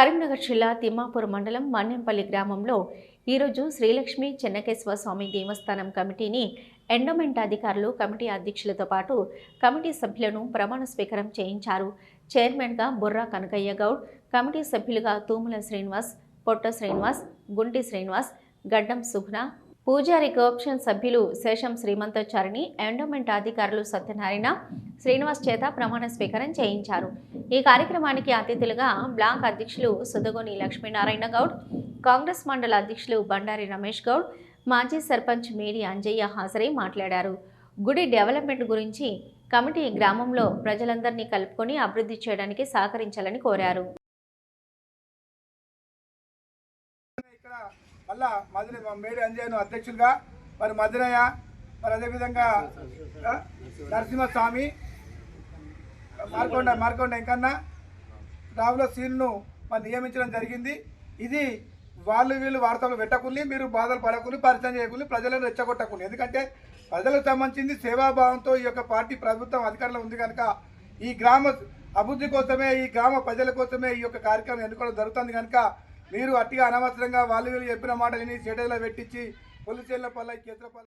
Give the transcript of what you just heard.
కరీంనగర్ జిల్లా తిమ్మాపూర్ మండలం మన్యంపల్లి గ్రామంలో ఈరోజు శ్రీలక్ష్మి చెన్నకేశ్వర స్వామి దేవస్థానం కమిటీని ఎండోమెంట్ అధికారులు కమిటీ అధ్యక్షులతో పాటు కమిటీ సభ్యులను ప్రమాణ స్వీకారం చేయించారు. చైర్మన్గా బుర్రా కనకయ్య గౌడ్ కమిటీ సభ్యులుగా తూముల శ్రీనివాస్ పొట్ట శ్రీనివాస్ గుంటి శ్రీనివాస్ గడ్డం సుగుణ పూజారి కోఆప్షన్ సభ్యులు శేషం శ్రీమంతాచారిని ఎండోమెంట్ అధికారులు సత్యనారాయణ శ్రీనివాస్ చేత ప్రమాణ స్వీకారం చేయించారు. ఈ కార్యక్రమానికి అతిథులుగా బ్లాక్ అధ్యక్షులు సుదగోని లక్ష్మీనారాయణ గౌడ్ కాంగ్రెస్ మండల అధ్యక్షులు బండారి రమేష్ గౌడ్ మాజీ సర్పంచ్ మేడి అంజయ్య హాజరై మాట్లాడారు. గుడి డెవలప్మెంట్ గురించి కమిటీ గ్రామంలో ప్రజలందరినీ కలుపుకొని అభివృద్ధి చేయడానికి సహకరించాలని కోరారు. మళ్ళా మధుర మేడి అంజయ్యను అధ్యక్షులుగా మరి మధురయ్య మరి అదేవిధంగా నరసింహస్వామి మార్కొండ మార్కొండ ఎంకన్నా రావుల సీన్ను మరి నియమించడం జరిగింది. ఇది వాళ్ళు వీళ్ళు వార్తలు పెట్టకుండా మీరు బాధలు పడకుండా పరిచయం చేయకుండా ప్రజలను రెచ్చగొట్టకుండా ఎందుకంటే ప్రజలకు సంబంధించింది సేవాభావంతో ఈ యొక్క పార్టీ ప్రభుత్వం అధికారంలో ఉంది కనుక ఈ గ్రామ అభివృద్ధి కోసమే ఈ గ్రామ ప్రజల కోసమే ఈ యొక్క కార్యక్రమం ఎన్నుకోవడం జరుగుతుంది కనుక మీరు అట్టిగా అనవసరంగా వాళ్ళు వీళ్ళు చెప్పిన మాటలని విని పెట్టించి పొలిచేళ్ళ పల్ల కేసుల పల్ల